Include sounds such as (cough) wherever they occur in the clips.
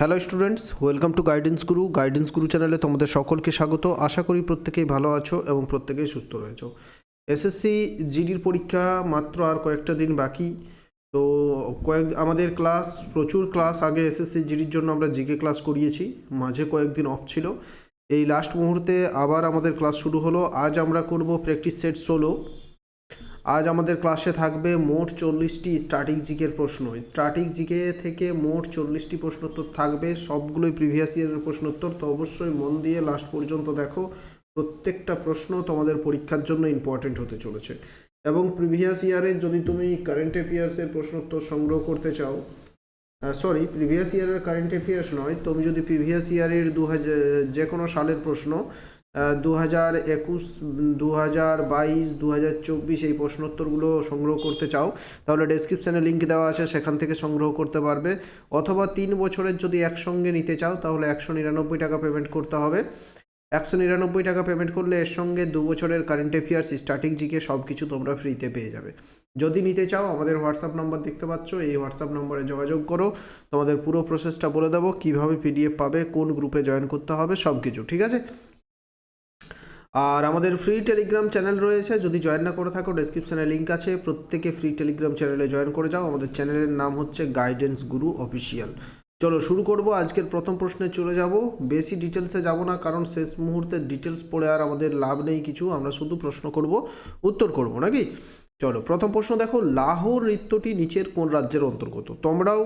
Hello students welcome to guidance Guru guidance Guru চ্যানেলে তোমাদের সকলকে স্বাগত। আশা করি প্রত্যেকেই ভালো আছো এবং প্রত্যেকেই সুস্থ রয়েছো। এসএসসি জিডির পরীক্ষা মাত্র আর কয়েকটা দিন বাকি। তো কয়েক, আমাদের ক্লাস প্রচুর ক্লাস আগে এসএসসি জিডির জন্য আমরা জিকে ক্লাস করিয়েছি। মাঝে কয়েকদিন অফ ছিল। এই লাস্ট মুহূর্তে আবার আমাদের ক্লাস শুরু হলো। আজ আমরা করব প্র্যাকটিস সেট ষোলো। আজ আমাদের ক্লাসে থাকবে মোট চল্লিশটি স্টার্টিং জিকের প্রশ্ন। স্টার্টিং জিকে থেকে মোট চল্লিশটি প্রশ্নোত্তর থাকবে, সবগুলোই প্রিভিয়াস ইয়ারের প্রশ্নোত্তর, তো অবশ্যই মন দিয়ে লাস্ট পর্যন্ত দেখো। প্রত্যেকটা প্রশ্ন তোমাদের পরীক্ষার জন্য ইম্পর্টেন্ট হতে চলেছে। এবং প্রিভিয়াস ইয়ারের যদি তুমি কারেন্ট অ্যাফেয়ার্সের প্রশ্নোত্তর সংগ্রহ করতে চাও সরি প্রিভিয়াস ইয়ারের কারেন্ট অ্যাফেয়ার্স নয়, তুমি যদি প্রিভিয়াস ইয়ারের দু হাজার যে কোনো সালের প্রশ্ন দু হাজার একুশ দু হাজার বাইশ দু হাজার চব্বিশ এই প্রশ্নোত্তরগুলো সংগ্রহ করতে চাও, তাহলে ডেসক্রিপশানে লিঙ্ক দেওয়া আছে, সেখান থেকে সংগ্রহ করতে পারবে। অথবা তিন বছরের যদি একসঙ্গে নিতে চাও, তাহলে একশো নিরানব্বই টাকা পেমেন্ট করতে হবে। একশো নিরানব্বই টাকা পেমেন্ট করলে এর সঙ্গে দু বছরের কারেন্ট অ্যাফেয়ার্স স্টার্টিং জিকে সব কিছু তোমরা ফ্রিতে পেয়ে যাবে। যদি নিতে চাও, আমাদের হোয়াটসঅ্যাপ নাম্বার দেখতে পাচ্ছ, এই হোয়াটসঅ্যাপ নম্বরে যোগাযোগ করো। তোমাদের পুরো প্রসেসটা বলে দেবো, কীভাবে পিডিএফ পাবে, কোন গ্রুপে জয়েন করতে হবে সব কিছু ঠিক আছে? আর আমাদের ফ্রি টেলিগ্রাম চ্যানেল রয়েছে, যদি জয়েন না করে থাকো ডেসক্রিপশানে লিঙ্ক আছে। প্রত্যেকে ফ্রি টেলিগ্রাম চ্যানেলে জয়েন করে যাও। আমাদের চ্যানেলের নাম হচ্ছে গাইডেন্স গুরু অফিসিয়াল চলো শুরু করব, আজকের প্রথম প্রশ্নে চলে যাব। বেশি ডিটেলসে যাব না, কারণ শেষ মুহূর্তে ডিটেলস পড়ে আর আমাদের লাভ নেই কিছু। আমরা শুধু প্রশ্ন করব, উত্তর করব নাকি? চলো, প্রথম প্রশ্ন দেখো, লাহোর নৃত্যটি নিচের কোন রাজ্যের অন্তর্গত? তোমরাও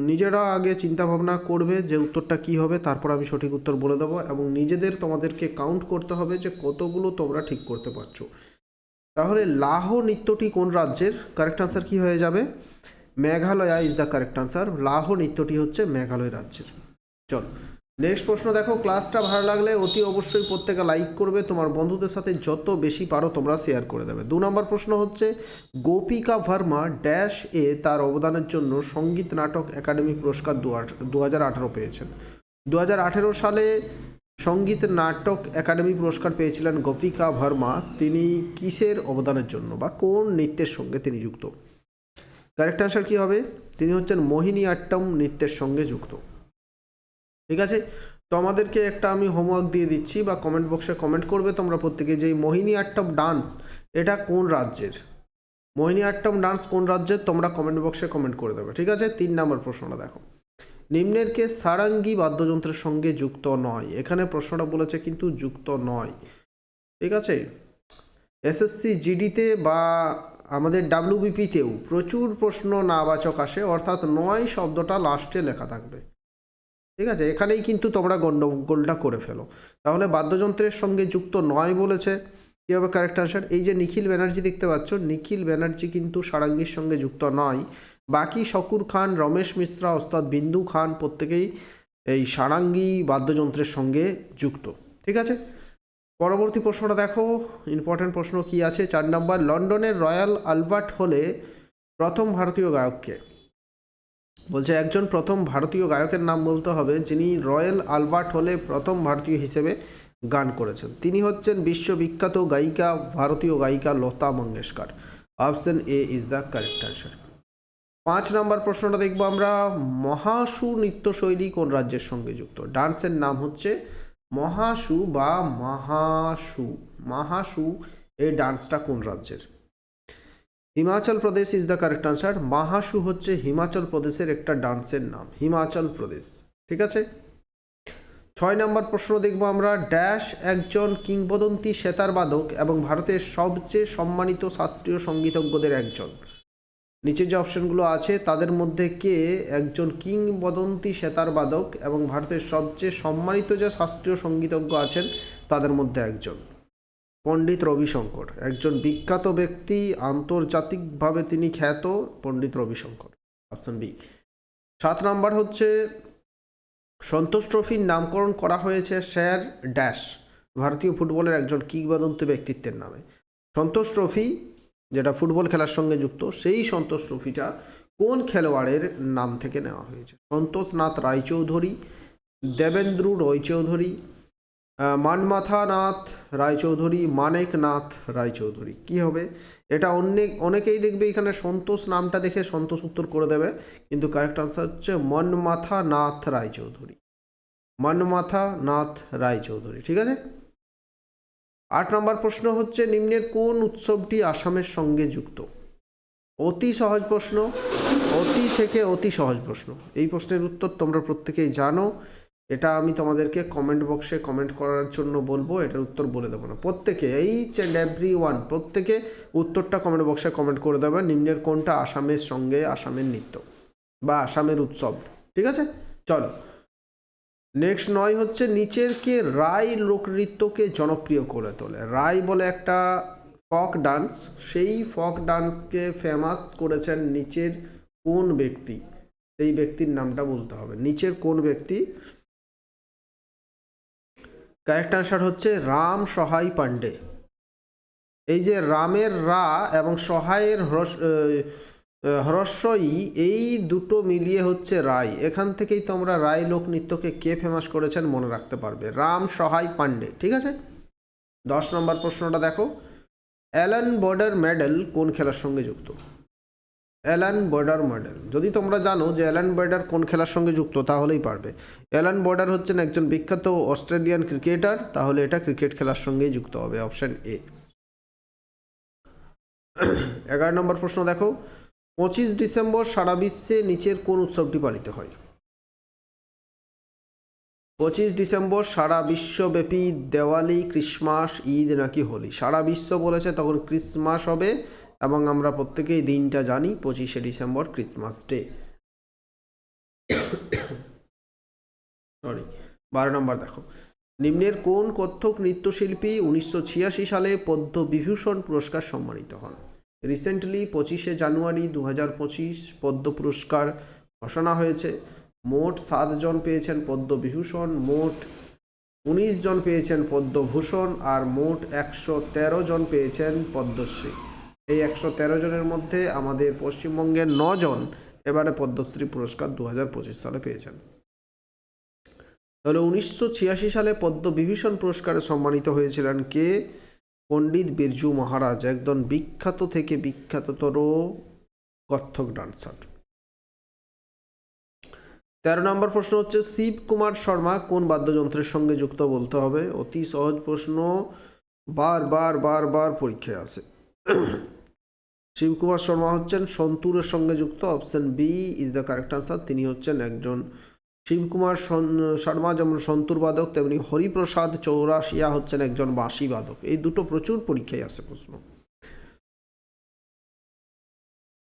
নিজেরা আগে চিন্তা ভাবনা করবে যে উত্তরটা কি হবে, তারপর আমি সঠিক উত্তর বলে দেবো এবং নিজেদের তোমাদেরকে কাউন্ট করতে হবে যে কতগুলো তোমরা ঠিক করতে পারছ। তাহলে লাহ নৃত্যটি কোন রাজ্যের? কারেক্ট আনসার কি হয়ে যাবে? Meghalaya is the correct answer Laho নৃত্যটি হচ্ছে মেঘালয় রাজ্যের। চল। নেক্সট প্রশ্ন, দেখো ক্লাসটা ভালো লাগলে অতি অবশ্যই প্রত্যেকে লাইক করবে। তোমার বন্ধুদের সাথে যত বেশি পারো তোমরা শেয়ার করে দেবে। দু নম্বর প্রশ্ন হচ্ছে, গোপিকা ভার্মা ড্যাশ এ তার অবদানের জন্য সংগীত নাটক একাডেমি পুরস্কার দু হাজার আঠারো পেয়েছেন। দু হাজার আঠেরো সালে সংগীত নাটক একাডেমি পুরস্কার পেয়েছিলেন গোপিকা ভার্মা। তিনি কিসের অবদানের জন্য বা কোন নৃত্যের সঙ্গে তিনি যুক্ত? কারেক্ট আনসার কী হবে? তিনি হচ্ছেন মোহিনী আট্টম নৃত্যের সঙ্গে যুক্ত। ঠিক আছে? তো আমাদেরকে একটা আমি হোমওয়ার্ক দিয়ে দিচ্ছি বা কমেন্ট বক্সে কমেন্ট করবে তোমরা প্রত্যেকে যে মোহিনী আট্টম ডান্স এটা কোন রাজ্যের? মোহিনী আট্টম ডান্স কোন রাজ্যের? তোমরা কমেন্ট বক্সে কমেন্ট করে দেবে, ঠিক আছে? তিন নম্বর প্রশ্নটা দেখো। নিম্নের কে সারাঙ্গি বাদ্যযন্ত্রের সঙ্গে যুক্ত নয়? এখানে প্রশ্নটা বলেছে কিন্তু যুক্ত নয়। ঠিক আছে? এসএসসি জিডিতে বা আমাদের ডাব্লিউবিপিতেও প্রচুর প্রশ্ন নাবাচক আসে, অর্থাৎ নয় শব্দটা লাস্টে লেখা থাকবে। ঠিক আছে? এখানেই কিন্তু তোমরা গণ্ডগোলটা করে ফেলো। তাহলে বাদ্যযন্ত্রের সঙ্গে যুক্ত নয় বলেছে। কী হবে কারেক্ট আনসার এই যে নিখিল ব্যানার্জি দেখতে পাচ্ছ, নিখিল ব্যানার্জি কিন্তু সারাঙ্গির সঙ্গে যুক্ত নয়। বাকি শকুর খান, রমেশ মিশ্রা, ওস্তাদ বিন্দু খান প্রত্যেকেই এই সারাঙ্গী বাদ্যযন্ত্রের সঙ্গে যুক্ত। ঠিক আছে? পরবর্তী প্রশ্নটা দেখো। ইম্পর্ট্যান্ট প্রশ্ন কি আছে? চার নম্বর, লন্ডনের রয়্যাল আলবার্ট হলে প্রথম ভারতীয় গায়ককে বলছে, একজন প্রথম ভারতীয় গায়কের নাম বলতে হবে যিনি রয়্যাল আলবার্ট হলে প্রথম ভারতীয় হিসেবে গান করেছেন। তিনি হচ্ছেন বিশ্ববিখ্যাত গায়িকা, ভারতীয় গায়িকা Lata Mangeshkar. Option A is the correct answer পাঁচ নম্বর প্রশ্নটা দেখব আমরা। মহাসু নৃত্যশৈলী কোন রাজ্যের সঙ্গে যুক্ত? ডান্সের নাম হচ্ছে মহাসু বা মাহাসু। মাহাসু এই ডান্সটা কোন রাজ্যের? Himachal Pradesh is the correct answer Mahasu হচ্ছে হিমাচল প্রদেশের একটা ডান্সের নাম, হিমাচল প্রদেশ। ঠিক আছে? ছয় নম্বর প্রশ্ন দেখব আমরা। ড্যাশ একজন কিংবদন্তি, সেতার বাদক এবং ভারতের সবচেয়ে সম্মানিত শাস্ত্রীয় সঙ্গীতজ্ঞদের একজন। নিচে যে অপশনগুলো আছে, তাদের মধ্যে কে একজন কিংবদন্তি, সেতার বাদক এবং ভারতের সবচেয়ে সম্মানিত যে শাস্ত্রীয় সঙ্গীতজ্ঞ আছেন, তাদের মধ্যে একজন। পণ্ডিত রবিশঙ্কর। একজন বিখ্যাত ব্যক্তি, আন্তর্জাতিকভাবে তিনি খ্যাত পণ্ডিত রবিশঙ্কর। Option B. সাত নাম্বার হচ্ছে, সন্তোষ ট্রফির নামকরণ করা হয়েছে স্যার ড্যাশ, ভারতীয় ফুটবলের একজন কিংবদন্তি ব্যক্তিত্বের নামে। সন্তোষ ট্রফি, যেটা ফুটবল খেলার সঙ্গে যুক্ত, সেই সন্তোষ ট্রফিটা কোন খেলোয়াড়ের নাম থেকে নেওয়া হয়েছে? সন্তোষনাথ রায়চৌধুরী, দেবেন্দ্রু রয়চৌধুরী মানমাথানাথ রায়চৌধুরী, মানেকনাথ রায়চৌধুরী। কি হবে? এটা অনেক, অনেকেই দেখবে এখানে সন্তোষ নামটা দেখে সন্তোষ উত্তর করে দেবে, কিন্তু কারেক্ট আনসার হচ্ছে মনমাথা নাথ রায়চৌধুরী। মনমাথা নাথ রায়চৌধুরী, ঠিক আছে? আট নম্বর প্রশ্ন হচ্ছে, নিম্নের কোন উৎসবটি আসামের সঙ্গে যুক্ত? অতি সহজ প্রশ্ন, অতি থেকে অতি সহজ প্রশ্ন। এই প্রশ্নের উত্তর তোমরা প্রত্যেকেই জানো। এটা আমি তোমাদেরকে কমেন্ট বক্সে কমেন্ট করার জন্য বলব, এটার উত্তর বলে দেবো না। প্রত্যেকে এইচ অ্যান্ড এভরি ওয়ান প্রত্যেকে উত্তরটা কমেন্ট বক্সে কমেন্ট করে দেবে, নিম্নের কোনটা আসামের সঙ্গে আসামের নৃত্য বা আসামের উৎসব, ঠিক আছে? চলো। নেক্সট নয় হচ্ছে নিচের কে রায় লোকনৃত্যকে জনপ্রিয় করে তোলে। রায় বলে একটা ফক ডান্স সেই ফক ডান্সকে ফেমাস করেছেন নিচের কোন ব্যক্তি? সেই ব্যক্তির নামটা বলতে হবে। নিচের কোন ব্যক্তি? কারেক্ট আনসার হচ্ছে রাম সহাই পান্ডে এই যে রামের রা এবং সহায়ের হ্রস হ্রস্বই এই দুটো মিলিয়ে হচ্ছে রায় এখান থেকেই তোমরা রায় লোকনৃত্যকে কে ফেমাস করেছেন মনে রাখতে পারবে। রাম সহাই পান্ডে ঠিক আছে? দশ নম্বর প্রশ্নটা দেখো। অ্যালান বর্ডার মেডেল কোন খেলার সঙ্গে যুক্ত? Allan Border medal. যদি তোমরা জানো যে অ্যালান বর্ডার কোন খেলার সঙ্গে যুক্ত, তাহলেই পারবে। অ্যালান বর্ডার হচ্ছেন একজন বিখ্যাত অস্ট্রেলিয়ান ক্রিকেটার, তাহলে এটা ক্রিকেট খেলার সঙ্গেই যুক্ত হবে, অপশান এ। এগারো নম্বর প্রশ্ন দেখো। পঁচিশ ডিসেম্বর সারা বিশ্বে নিচের কোন উৎসবটি পালিত হয়? পঁচিশ ডিসেম্বর সারা বিশ্বব্যাপী দেওয়ালি, ক্রিসমাস, ঈদ নাকি হোলি? সারা বিশ্ব বলেছে তখন ক্রিসমাস হবে। এবং আমরা প্রত্যেকেই দিনটা জানি, পঁচিশে ডিসেম্বর ক্রিসমাস ডে। সরি, বারো নম্বর দেখো। নিম্নের কোন কত্থক নৃত্যশিল্পী উনিশশো ছিয়াশি সালে পদ্মবিভূষণ পুরস্কার সম্মানিত হন? রিসেন্টলি পঁচিশে জানুয়ারি দু হাজার পঁচিশ পদ্ম পুরস্কার ঘোষণা হয়েছে। মোট সাতজন পেয়েছেন পদ্মবিভূষণ, মোট উনিশ জন পেয়েছেন পদ্মভূষণ, আর মোট একশো তেরো জন পেয়েছেন পদ্মশ্রী। এই একশো তেরো জনের মধ্যে আমাদের পশ্চিমবঙ্গের নজন এবারে পদ্মশ্রী পুরস্কার দু হাজার পঁচিশ সালে পেয়েছেন। তাহলে উনিশশো ছিয়াশি সালে পদ্মবিভূষণ পুরস্কারে সম্মানিত হয়েছিলেন কে? পণ্ডিত বিরজু মহারাজ, একজন বিখ্যাত থেকে বিখ্যাততর কত্থক ডান্সার। তেরো নম্বর প্রশ্ন হচ্ছে, শিব কুমার শর্মা কোন বাদ্যযন্ত্রের সঙ্গে যুক্ত বলতে হবে? অতি সহজ প্রশ্ন বার বার বার বার পরীক্ষায় আসে (clears throat) শিবকুমার শর্মা হচ্ছেন সন্তুরের সঙ্গে যুক্ত option B is the correct answer তিনি হচ্ছেন একজন শিবকুমার শর্মা যেমন সন্তুর বাদক, তেমনি হরিপ্রসাদ চৌরাশিয়া হচ্ছেন একজন বাঁশি বাদক। এই দুটো প্রচুর পরীক্ষায় আসে প্রশ্ন।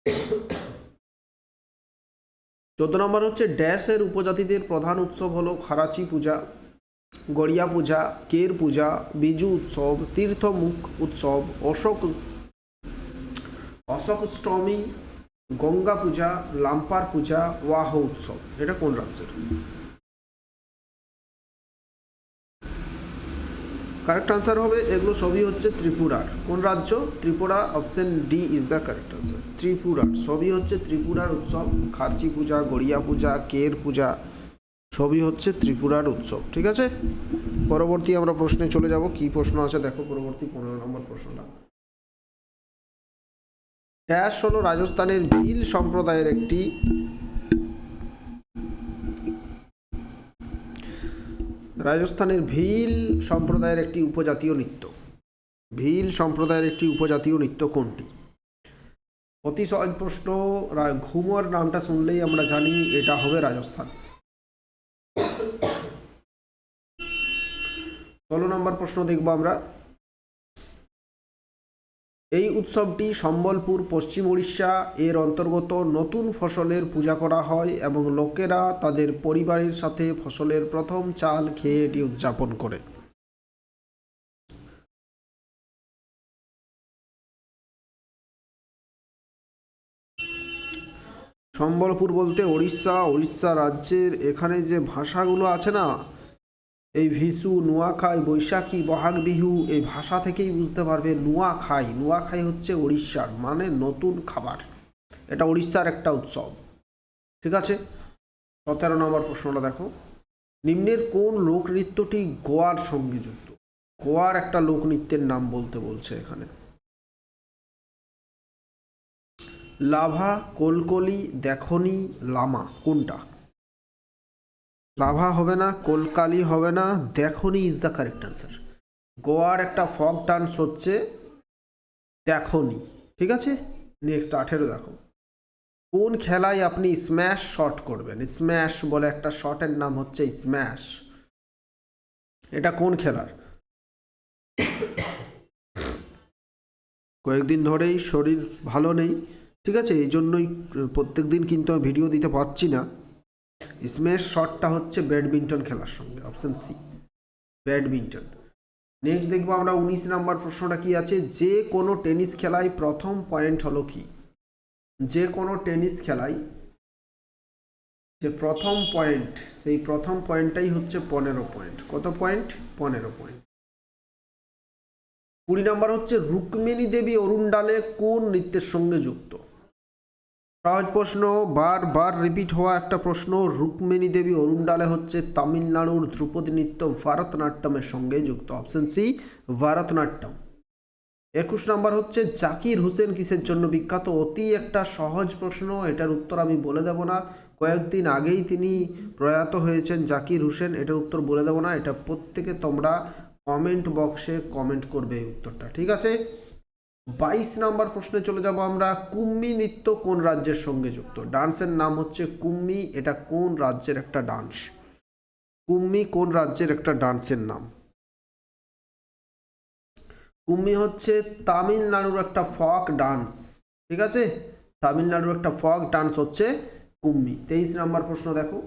(clears throat) চোদ্দ নম্বর হচ্ছে, ড্যাশের উপজাতিদের প্রধান উৎসব হলো খারাচি পূজা, গড়িয়া পূজা, কের পূজা, বিজু উৎসব, তীর্থমুখ উৎসব, অশোক অশোক অষ্টমী, গঙ্গা পূজা, লাম্পার পূজা ওয়াহ উৎসব। এটা কোন রাজ্যের? কারেক্ট আনসার হবে, এগুলো সবই হচ্ছে ত্রিপুরার। কোন রাজ্য? Tripura option D is the correct answer ত্রিপুরার, সবই হচ্ছে ত্রিপুরার উৎসব। খার্চি পূজা, গড়িয়া পূজা, কের পূজা, সবই হচ্ছে ত্রিপুরার উৎসব, ঠিক আছে? পরবর্তী আমরা প্রশ্নে চলে যাব, কি প্রশ্ন আছে? দেখো পরবর্তী পনেরো নম্বর প্রশ্নটা। ড্যাশ হলো রাজস্থানের ভিল সম্প্রদায়ের একটি রাজস্থানের ভিল সম্প্রদায়ের একটি উপজাতীয় নৃত্য। ভিল সম্প্রদায়ের একটি উপজাতীয় নৃত্য কোনটি? অতি সহজ প্রশ্ন ঘুমর নামটা শুনলেই আমরা জানি এটা হবে রাজস্থান। ষোলো নম্বর প্রশ্ন দেখব আমরা। এই উৎসবটি সম্বলপুর, পশ্চিম উড়িষ্যা এর অন্তর্গত নতুন ফসলের পূজা করা হয় এবং লোকেরা তাদের পরিবারের সাথে ফসলের প্রথম চাল খেয়ে এটি উদযাপন করে। সম্বলপুর বলতে উড়িষ্যা উড়িষ্যা রাজ্যের এখানে যে ভাষাগুলো আছে না এই ভিসু নোয়াখাই বৈশাখী বহাগ বিহু এই ভাষা থেকেই বুঝতে পারবে নোয়াখাই। নোয়াখাই হচ্ছে উড়িষ্যার মানে নতুন খাবার। এটা উড়িষ্যার একটা উৎসব। ঠিক আছে? সতেরো নম্বর প্রশ্নটা দেখো। নিম্নের কোন লোকনৃত্যটি গোয়ার সঙ্গে যুক্ত? গোয়ার একটা লোকনৃত্যের নাম বলতে বলছে এখানে। লাভা, কোলকলি, দেখনি, লামা কোনটা? লাভা হবে না, কোলকালি হবে না। দেখনি ইজ দ্য কারেক্ট আনসার গোয়ার একটা ফক ডান্স হচ্ছে, দেখনি। ঠিক আছে? নেক্সট আঠেরো দেখো। কোন খেলায় আপনি স্ম্যাশ শট করবেন? স্ম্যাশ বলে একটা শটের নাম হচ্ছে স্ম্যাশ এটা কোন খেলার? কয়েকদিন ধরেই শরীর ভালো নেই। ঠিক আছে? এই জন্যই প্রত্যেক দিন কিন্তু আমি ভিডিও দিতে পারছি না। স্ম্যাশ শটটা হচ্ছে ব্যাডমিন্টন খেলার সঙ্গে অপশন সি ব্যাডমিন্টন। নেক্সট দেখব আমরা উনিশ নাম্বার প্রশ্নটা কি আছে? যে কোনো টেনিস খেলায় প্রথম পয়েন্ট হলো কি? যে কোনো টেনিস খেলায় যে প্রথম পয়েন্ট সেই প্রথম পয়েন্টটাই হচ্ছে পনেরো পয়েন্ট কত পয়েন্ট পনেরো পয়েন্ট কুড়ি নাম্বার হচ্ছে রুক্মিণী দেবী অরুণডালে কোন নৃত্যের সঙ্গে যুক্ত? সহজ প্রশ্ন, বারবার রিপিট হওয়া একটা প্রশ্ন, রুক্মিণী দেবী অরুণ ডালে হচ্ছে তামিলনাড়ুর ধ্রুপদী নৃত্য ভারতনাট্যমের সঙ্গে যুক্ত। Option C Bharatanatyam. একুশ নাম্বার হচ্ছে, জাকির হোসেন কিসের জন্য বিখ্যাত? অতি একটা সহজ প্রশ্ন, এটার উত্তর আমি বলে দেব না। কয়েকদিন আগেই তিনি প্রয়াত হয়েছেন জাকির হোসেন, এটার উত্তর বলে দেব না। এটা প্রত্যেকে তোমরা কমেন্ট বক্সে কমেন্ট করবে এই উত্তরটা, ঠিক আছে? বাইশ নাম্বার প্রশ্নে চলে যাব আমরা, কুম্মি নৃত্য কোন রাজ্যের সঙ্গে যুক্ত? ডান্সের নাম হচ্ছে কুম্মি, এটা কোন রাজ্যের একটা ডান্স? কুম্মি কোন রাজ্যের একটা ডান্সের নাম? কুম্মি হচ্ছে তামিলনাড়ুর একটা ফক ডান্স, ঠিক আছে? তামিলনাড়ুর একটা ফক ডান্স হচ্ছে কুম্মি। তেইশ নাম্বার প্রশ্ন দেখো।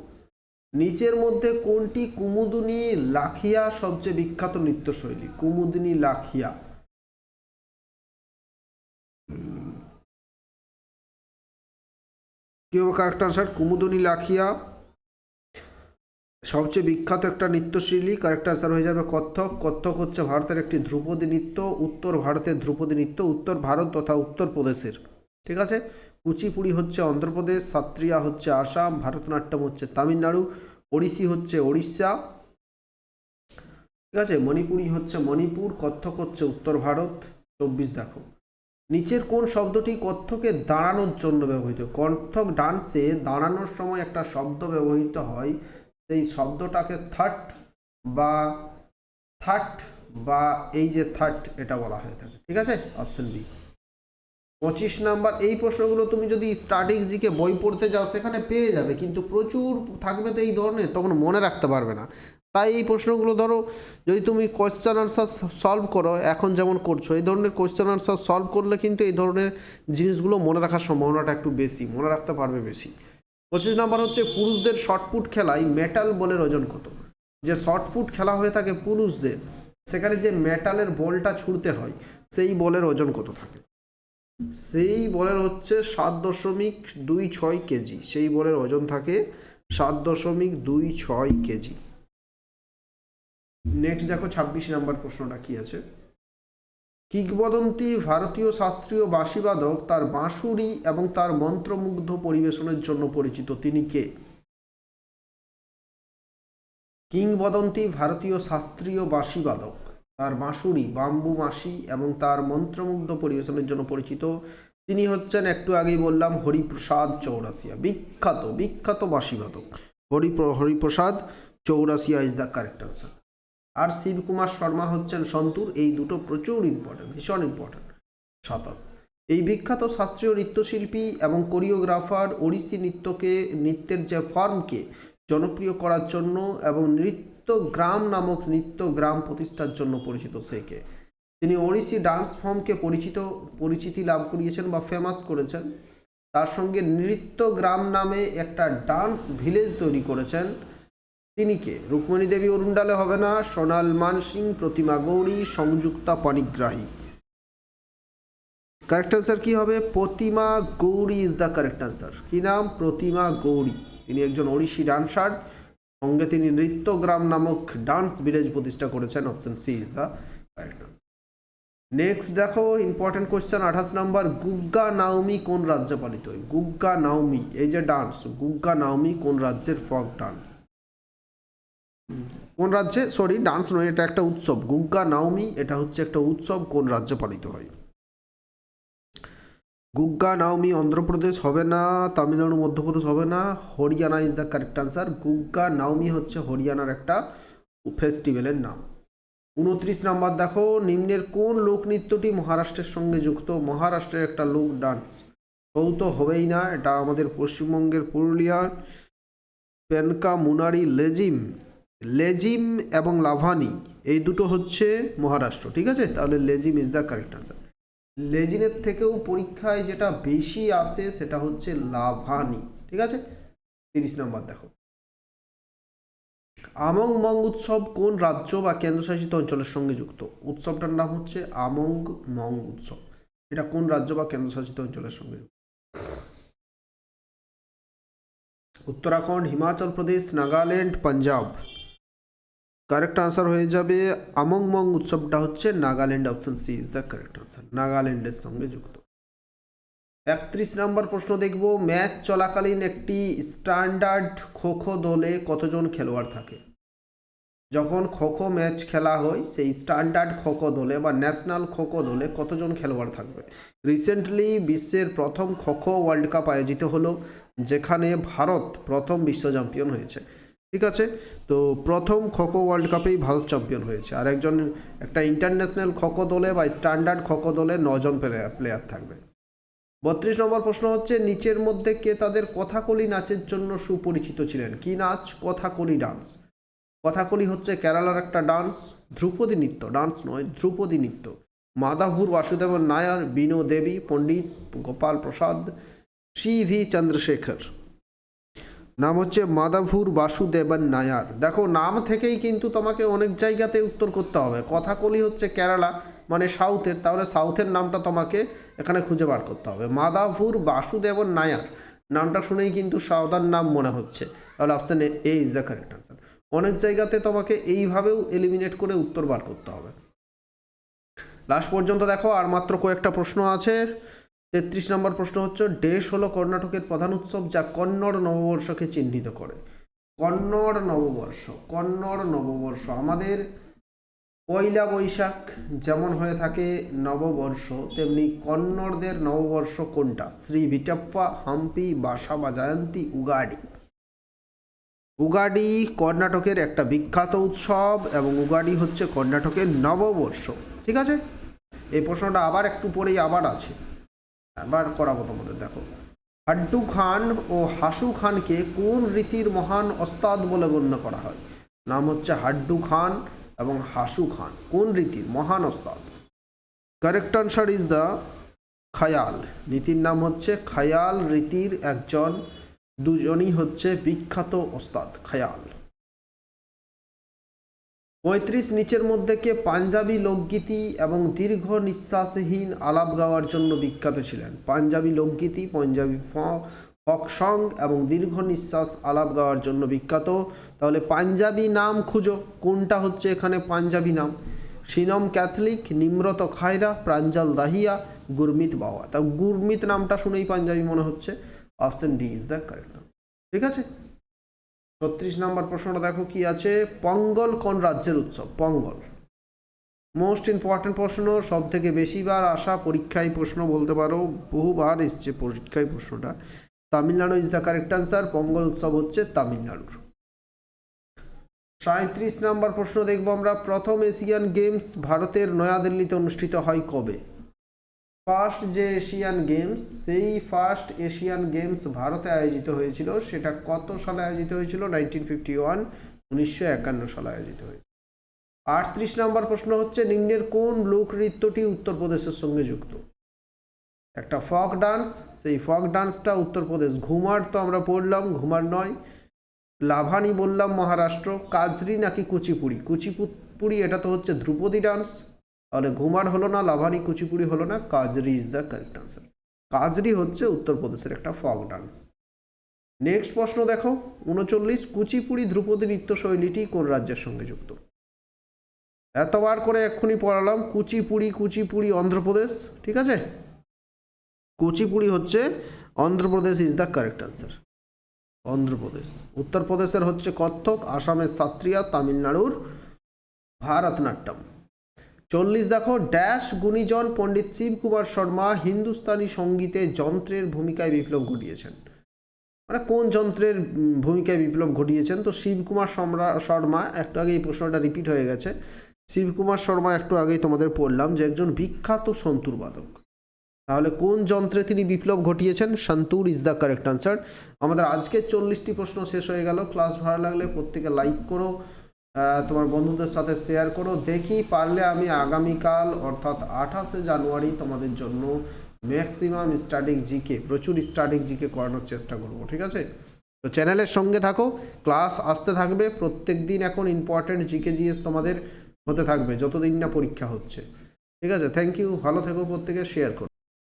নিচের মধ্যে কোনটি কুমুদিনী লাখিয়া সবচেয়ে বিখ্যাত নৃত্যশৈলী? কুমুদিনী লাখিয়া। কি হবে কারেক্ট আনসার? কুমুদিনী লাখিয়া। সবচেয়ে বিখ্যাত একটা নৃত্যশৈলী কারেক্ট আনসার হয়ে যাবে কত্থক। কত্থক হচ্ছে ভারতের একটি ধ্রুপদী নৃত্য, উত্তর ভারতের ধ্রুপদী নৃত্য, উত্তর ভারত তথা উত্তরপ্রদেশের ঠিক আছে? কুচিপুড়ি হচ্ছে অন্ধ্রপ্রদেশ সাত্রিয়া হচ্ছে আসাম, ভারতনাট্যম হচ্ছে তামিলনাড়ু, ওড়িশি হচ্ছে ওড়িশা। ঠিক আছে? মণিপুরি হচ্ছে মণিপুর, কত্থক হচ্ছে উত্তর ভারত। চব্বিশ দেখো। নিচের কোন শব্দটি কত্থকে দাঁড়ানোর জন্য ব্যবহৃত? কত্থক ডান্সে দাঁড়ানোর সময় একটা শব্দ ব্যবহৃত হয়, সেই শব্দটাকে থাট বা থাট বা এই যে থাট এটা বলা হয়ে থাকে। ঠিক আছে? Option B. পঁচিশ নাম্বার, এই প্রশ্নগুলো তুমি যদি স্টার্টিং জিকে বই পড়তে যাও, সেখানে পেয়ে যাবে, কিন্তু প্রচুর থাকবে তো এই ধরনের, তখন মনে রাখতে পারবে না। তাই এই প্রশ্নগুলো ধরো, যদি তুমি কোয়েশ্চেন আনসার সলভ করো, এখন যেমন করছ, এই ধরনের কোয়েশ্চেন আনসার সলভ করলে কিন্তু এই ধরনের জিনিসগুলো মনে রাখার সম্ভাবনাটা একটু বেশি, মনে রাখতে পারবে বেশি। পঁচিশ নাম্বার হচ্ছে, পুরুষদের শর্টপুট খেলায় মেটাল বলের ওজন কত? যে শর্টপুট খেলা হয়ে থাকে পুরুষদের, সেখানে যে মেটালের বলটা ছুঁড়তে হয়, সেই বলের ওজন কত থাকে? সেই বলের হচ্ছে সাত দশমিক দুই ছয় কেজি, সেই বলের ওজন থাকে সাত দশমিক দুই ছয় কেজি। নেক্সট দেখো, ছাব্বিশ নাম্বার প্রশ্নটা কি আছে? কিংবদন্তি ভারতীয় শাস্ত্রীয় বাঁশিবাদক তার বাঁশুরি এবং তার মন্ত্রমুগ্ধ পরিবেশনের জন্য পরিচিত। তিনি কে? কিংবদন্তি ভারতীয় শাস্ত্রীয় বাঁশিবাদক তার বাঁশুরি, বাম্বু মাসি এবং তার মন্ত্রমুগ্ধ পরিবেশনের জন্য পরিচিত। তিনি হচ্ছেন, একটু আগেই বললাম, হরিপ্রসাদ চৌরাসিয়া বিখ্যাত বিখ্যাত বাঁশিবাদক। Hari Hariprasad Chaurasia is the correct answer আর শিবকুমার শর্মা হচ্ছেন সন্তুর। এই দুটো প্রচুর ইম্পর্টেন্ট ভীষণ ইম্পর্টেন্ট সাতাশ। এই বিখ্যাত শাস্ত্রীয় নৃত্যশিল্পী এবং কোরিওগ্রাফার ওড়িশি নৃত্যকে, নৃত্যের যে ফর্মকে জনপ্রিয় করার জন্য এবং নৃত্য গ্রাম নামক নৃত্য গ্রাম প্রতিষ্ঠার জন্য পরিচিত সেকে তিনি ওড়িশি ডান্স ফর্মকে পরিচিত, পরিচিতি লাভ করিয়েছেন বা ফেমাস করেছেন। তার সঙ্গে নৃত্য গ্রাম নামে একটা ডান্স ভিলেজ তৈরি করেছেন। তিনি কে? রুক্মণী দেবী অরুণডালে হবে না। সোনাল মানসিং, প্রতিমা গৌরী, সংযুক্তা পানিগ্রাহী কারেক্ট আনসার কি হবে? Pratima Gauri is the correct answer কি নাম? প্রতিমা গৌরী। তিনি একজন ওড়িশি ডান্সার। সঙ্গে তিনি নৃত্যগ্রাম নামক ডান্স ভিলেজ প্রতিষ্ঠা করেছেন। Option C is the correct next দেখো ইম্পর্টেন্ট কোয়েশ্চেন আঠাশ নম্বর। গুগ্গা নাওমি কোন রাজ্যে পালিত হয়? গুগ্গা নাওমি, এই যে ডান্স গুগ্গা নাওমি কোন রাজ্যের ফক ডান্স কোন রাজ্যে? সরি ডান্স নয়, এটা একটা উৎসব। গুগ্গা নাওমি, এটা হচ্ছে একটা উৎসব কোন রাজ্যে পালিত হয়? গুগ্গা নাওমি, অন্ধ্রপ্রদেশ হবে না, তামিলনাড়ু, মধ্যপ্রদেশ হবে না, Haryana is the correct answer Gugga Naumi হচ্ছে হরিয়ানার একটা ফেস্টিভ্যালের নাম। উনত্রিশ নাম্বার দেখো, নিম্নের কোন লোকনৃত্যটি মহারাষ্ট্রের সঙ্গে যুক্ত? মহারাষ্ট্রের একটা লোক ডান্স তো হবেই না, এটা আমাদের পশ্চিমবঙ্গের পুরুলিয়ার পেনকা মুনারি লেজিম। লেজিম এবং লাভানি, এই দুটো হচ্ছে মহারাষ্ট্র, ঠিক আছে? তাহলে Lezim is the correct answer লেজিনের থেকেও পরীক্ষায় যেটা বেশি আসে সেটা হচ্ছে লাভানি, ঠিক আছে? তিরিশ নম্বর দেখো। আমং মং উৎসব কোন রাজ্য বা কেন্দ্রশাসিত অঞ্চলের সঙ্গে যুক্ত? উৎসবটার নাম হচ্ছে আমং মং উৎসব। এটা কোন রাজ্য বা কেন্দ্রশাসিত অঞ্চলের সঙ্গে যুক্ত? উত্তরাখণ্ড, হিমাচল প্রদেশ, নাগাল্যান্ড, পাঞ্জাব। কারেক্ট আনসার হয়ে যাবে। আমং মং উৎসবটা হচ্ছে Nagaland option C is the correct answer নাগাল্যান্ডের সঙ্গে যুক্ত। একত্রিশ নম্বর প্রশ্ন দেখব। ম্যাচ চলাকালীন একটি স্ট্যান্ডার্ড খো খো দলে কতজন খেলোয়াড় থাকে? যখন খো খো ম্যাচ খেলা হয়, সেই স্ট্যান্ডার্ড খো খো দলে বা ন্যাশনাল খো খো দলে কতজন খেলোয়াড় থাকবে? রিসেন্টলি বিশ্বের প্রথম খো খো ওয়ার্ল্ড কাপ আয়োজিত হলো, যেখানে ভারত প্রথম বিশ্ব চ্যাম্পিয়ন হয়েছে। ঠিক আছে? তো প্রথম খোখো ওয়ার্ল্ড কাপেই ভারত চ্যাম্পিয়ন হয়েছে। আর একজন একটা ইন্টারন্যাশনাল খোখো দলে বা স্ট্যান্ডার্ড খোখো দলে নজন প্লেয়ার প্লেয়ার থাকবে। বত্রিশ নম্বর প্রশ্ন হচ্ছে, নিচের মধ্যে কে তাদের কথাকলি নাচের জন্য সুপরিচিত ছিলেন? কি নাচ? কথাকলি ডান্স কথাকলি হচ্ছে কেরালার একটা ডান্স ধ্রুপদী নৃত্য। ডান্স নয়, ধ্রুপদী নৃত্য। Madavoor Vasudevan Nair Bino Devi Pandit Gopal Prasad, C V Chandrashekhar. নাম হচ্ছে মাদাভুর বাসুদেবন নায়ার। দেখো, নাম থেকেই কিন্তু তোমাকে অনেক জায়গাতে উত্তর করতে হবে। কথাকলি হচ্ছে কেরালা মানে সাউথের। তাহলে সাউথের নামটা তোমাকে এখানে খুঁজে বার করতে হবে। মাদাভুর বাসুদেবন নায়ার। নামটা শুনেই কিন্তু সাউদার নাম মনে হচ্ছে। তাহলে option A is the correct answer অনেক জায়গাতে তোমাকে এইভাবেও এলিমিনেট করে উত্তর বার করতে হবে। লাস্ট পর্যন্ত দেখো, আর মাত্র কয়েকটা প্রশ্ন আছে। তেত্রিশ নম্বর প্রশ্ন হচ্ছে ডেশ হলো কর্ণাটকের প্রধান উৎসব যা কন্নড় নববর্ষকে চিহ্নিত করে। কন্নড় নববর্ষ কন্নড় নববর্ষ আমাদের পয়লা বৈশাখ যেমন হয়ে থাকে নববর্ষ, তেমনি কন্নড়দের নববর্ষ কোনটা? শ্রী ভিটাপ্পা হাম্পি, বাসা বা জয়ন্তী, উগাডি। উগাডি কর্ণাটকের একটা বিখ্যাত উৎসব এবং উগাডি হচ্ছে কর্ণাটকের নববর্ষ, ঠিক আছে? এই প্রশ্নটা আবার একটু পরেই আবার আছে। এবার করাবো তোমাদের দেখো। হাড্ডু খান ও হাসু খানকে কোন রীতির মহান ওস্তাদ বলে গণ্য করা হয়? নাম হচ্ছে হাড্ডু খান এবং হাসু খান। কোন রীতির মহান ওস্তাদ? Correct answer is the khayal. নীতির নাম হচ্ছে খায়াল রীতির একজন, দুজনই হচ্ছে বিখ্যাত ওস্তাদ, খায়াল। পঁয়ত্রিশ নিচের মধ্যে কে পাঞ্জাবি লোকগীতি এবং দীর্ঘ নিঃশ্বাসহীন আলাপ গাওয়ার জন্য বিখ্যাত ছিলেন। পাঞ্জাবি লোকগীতি, পাঞ্জাবি ফক সং এবং দীর্ঘ নিঃশ্বাস আলাপ গাওয়ার জন্য বিখ্যাত। তাহলে পাঞ্জাবি নাম খুঁজো, কোনটা হচ্ছে এখানে পাঞ্জাবি নাম? সিনম ক্যাথলিক, নিম্রত খায়রা, প্রাঞ্জল দাহিয়া, গুরমিত বাওয়া। তা গুরমিত নামটা শুনেই পাঞ্জাবি মনে হচ্ছে। Option D is the correct ঠিক আছে? ছত্রিশ নম্বর প্রশ্নটা দেখো কি আছে? পঙ্গল কোন রাজ্যের উৎসব? পঙ্গল। মোস্ট ইম্পর্টেন্ট প্রশ্ন সব থেকে বেশিবার আসা পরীক্ষায় প্রশ্ন বলতে পারো, বহুবার এসছে পরীক্ষায় প্রশ্নটা। Tamil Nadu is the correct answer Pongal উৎসব হচ্ছে তামিলনাড়ুর। সাঁত্রিশ নম্বর প্রশ্ন দেখব আমরা, প্রথম এশিয়ান গেমস ভারতের নয়াদিল্লিতে অনুষ্ঠিত হয় কবে? ফার্স্ট যে এশিয়ান গেমস, সেই ফার্স্ট এশিয়ান গেমস ভারতে আয়োজিত হয়েছিল, সেটা কত সালে আয়োজিত হয়েছিল? নাইনটিন ফিফটি ওয়ান, উনিশশো একান্ন সালে আয়োজিত হয়েছিল। আটত্রিশ নম্বর প্রশ্ন হচ্ছে নিম্নের কোন লোকনৃত্যটি উত্তরপ্রদেশের সঙ্গে যুক্ত? একটা ফক ডান্স, সেই ফক ডান্সটা উত্তরপ্রদেশ। ঘুমার তো আমরা পড়লাম, ঘুমার নয়। লাভানি বললাম মহারাষ্ট্র। কাজরি নাকি কুচিপুড়ি? কুচিপুড়ি, এটা তো হচ্ছে ধ্রুপদী ডান্স। তাহলে ঘুমার হলো না, লাভানি কুচিপুড়ি হলো না, Kajri is the correct answer Kajri হচ্ছে উত্তরপ্রদেশের একটা ফক ডান্স নেক্সট প্রশ্ন দেখো, উনচল্লিশ, কুচিপুড়ি ধ্রুপদী নৃত্যশৈলীটি কোন রাজ্যের সঙ্গে যুক্ত? এতবার করে এক্ষুনি পড়ালাম, কুচিপুড়ি কুচিপুড়ি, অন্ধ্রপ্রদেশ, ঠিক আছে? কুচিপুড়ি হচ্ছে Andhra Pradesh is the correct answer Andhra Pradesh. উত্তরপ্রদেশের হচ্ছে কত্থক, আসামের সাত্রিয়া তামিলনাড়ুর ভারতনাট্যম। চল্লিশ দেখো, ড্যাশ গুণীজন পণ্ডিত শিবকুমার শর্মা হিন্দুস্তানি সঙ্গীতে যন্ত্রের ভূমিকায় বিপ্লব ঘটিয়েছেন। মানে কোন যন্ত্রের ভূমিকায় বিপ্লব ঘটিয়েছেন? তো শিবকুমার শর্মা, একটু আগে এই প্রশ্নটা রিপিট হয়ে গেছে। শিবকুমার শর্মা একটু আগেই তোমাদের পড়লাম যে একজন বিখ্যাত সন্তুর বাদক তাহলে কোন যন্ত্রে তিনি বিপ্লব ঘটিয়েছেন? Santoor is the correct answer আমাদের আজকের চল্লিশটি প্রশ্ন শেষ হয়ে গেল। ক্লাস ভালো লাগলে প্রত্যেকে লাইক করো। তোমার বন্ধুদের সাথে শেয়ার করো। দেখি পারলে আমি আগামীকাল, অর্থাৎ আঠাশে জানুয়ারি, তোমাদের জন্য ম্যাক্সিমাম স্ট্যাটিক জিকে প্রচুর স্ট্যাটিক জিকে করানোর চেষ্টা করব, ঠিক আছে? তো চ্যানেলের সঙ্গে থাকো ক্লাস আসতে থাকবে, প্রত্যেক দিন এখন ইম্পর্টেন্ট জিকে জিএস তোমাদের হতে থাকবে, যতদিন না পরীক্ষা হচ্ছে। ঠিক আছে? থ্যাংক ইউ ভালো থেকো প্রত্যেকে শেয়ার করো।